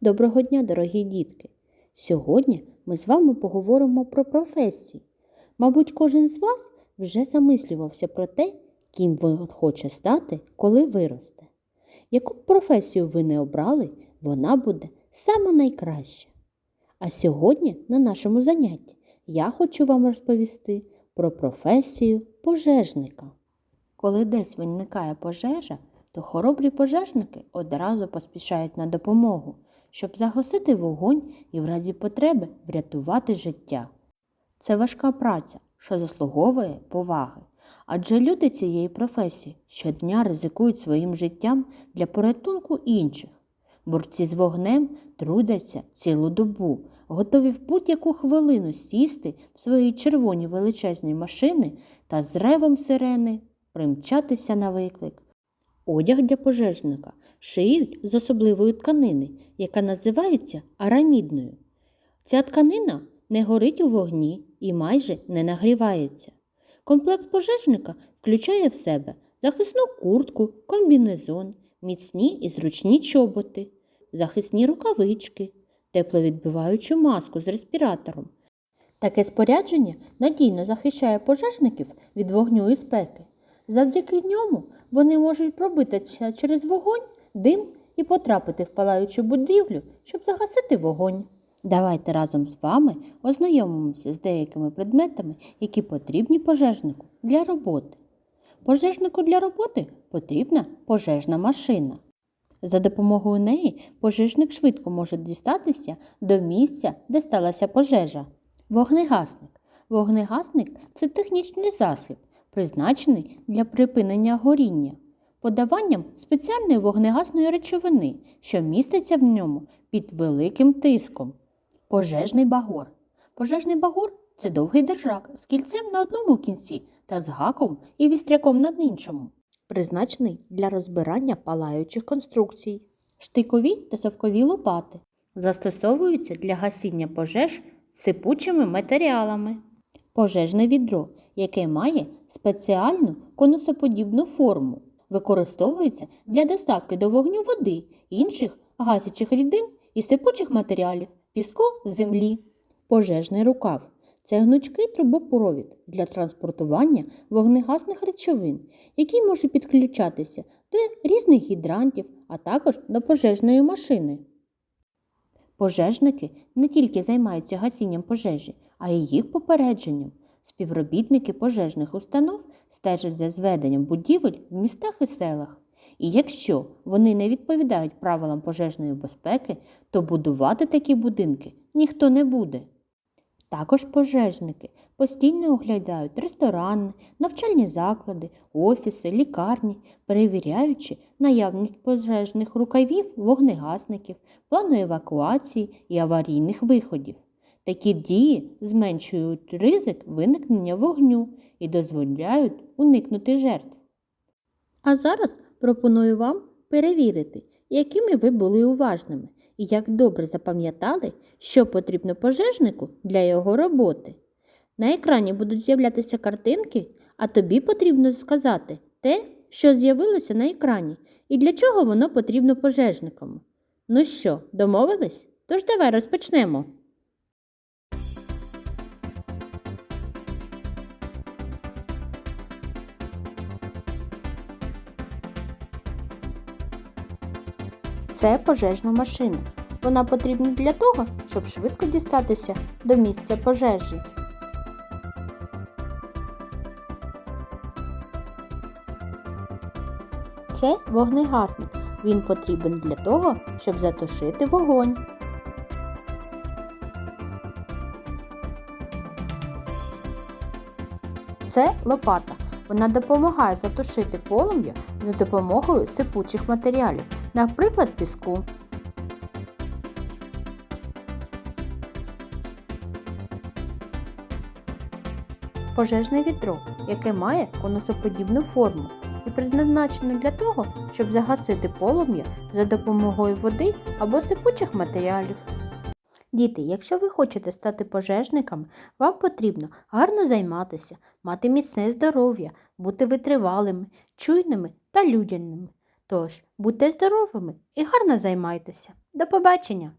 Доброго дня, дорогі дітки! Сьогодні ми з вами поговоримо про професії. Мабуть, кожен з вас вже замислювався про те, ким ви хоче стати, коли виросте. Яку б професію ви не обрали, вона буде саме найкраща. А сьогодні на нашому занятті я хочу вам розповісти про професію пожежника. Коли десь виникає пожежа, то хоробрі пожежники одразу поспішають на допомогу, щоб загасити вогонь і в разі потреби врятувати життя. Це важка праця, що заслуговує поваги, адже люди цієї професії щодня ризикують своїм життям для порятунку інших. Борці з вогнем трудяться цілу добу, готові в будь-яку хвилину сісти в свої червоні величезні машини та з ревом сирени примчатися на виклик. Одяг для пожежника шиють з особливої тканини, яка називається арамідною. Ця тканина не горить у вогні і майже не нагрівається. Комплект пожежника включає в себе захисну куртку, комбінезон, міцні і зручні чоботи, захисні рукавички, тепловідбиваючу маску з респіратором. Таке спорядження надійно захищає пожежників від вогню і спеки. Завдяки ньому вони можуть пробитися через вогонь, дим і потрапити в палаючу будівлю, щоб загасити вогонь. Давайте разом з вами ознайомимося з деякими предметами, які потрібні пожежнику для роботи. Пожежнику для роботи потрібна пожежна машина. За допомогою неї пожежник швидко може дістатися до місця, де сталася пожежа. Вогнегасник. Вогнегасник це технічний засіб, призначений для припинення горіння, подаванням спеціальної вогнегасної речовини, що міститься в ньому під великим тиском. Пожежний багор. Пожежний багор це довгий держак з кільцем на одному кінці та з гаком і вістряком на іншому, призначений для розбирання палаючих конструкцій. Штикові та совкові лопати застосовуються для гасіння пожеж сипучими матеріалами. Пожежне відро, яке має спеціальну конусоподібну форму, використовується для доставки до вогню води, інших гасячих рідин і сипучих матеріалів, піску, землі. Пожежний рукав це гнучкий трубопровід для транспортування вогнегасних речовин, який може підключатися до різних гідрантів, а також до пожежної машини. Пожежники не тільки займаються гасінням пожежі, а й їх попередженням. Співробітники пожежних установ стежать за зведенням будівель в містах і селах. І якщо вони не відповідають правилам пожежної безпеки, то будувати такі будинки ніхто не буде. Також пожежники постійно оглядають ресторани, навчальні заклади, офіси, лікарні, перевіряючи наявність пожежних рукавів, вогнегасників, плану евакуації і аварійних виходів. Такі дії зменшують ризик виникнення вогню і дозволяють уникнути жертв. А зараз пропоную вам перевірити, якими ви були уважними і як добре запам'ятали, що потрібно пожежнику для його роботи. На екрані будуть з'являтися картинки, а тобі потрібно сказати те, що з'явилося на екрані, і для чого воно потрібно пожежникам. Ну що, домовились? Тож давай розпочнемо. Це пожежна машина. Вона потрібна для того, щоб швидко дістатися до місця пожежі. Це вогнегасник. Він потрібен для того, щоб затушити вогонь. Це лопата. Вона допомагає затушити полум'я за допомогою сипучих матеріалів, наприклад, піску. Пожежне відро, яке має конусоподібну форму і призначене для того, щоб загасити полум'я за допомогою води або сипучих матеріалів. Діти, якщо ви хочете стати пожежниками, вам потрібно гарно займатися, мати міцне здоров'я, бути витривалими, чуйними та людяними. Тож будьте здоровими і гарно займайтеся. До побачення!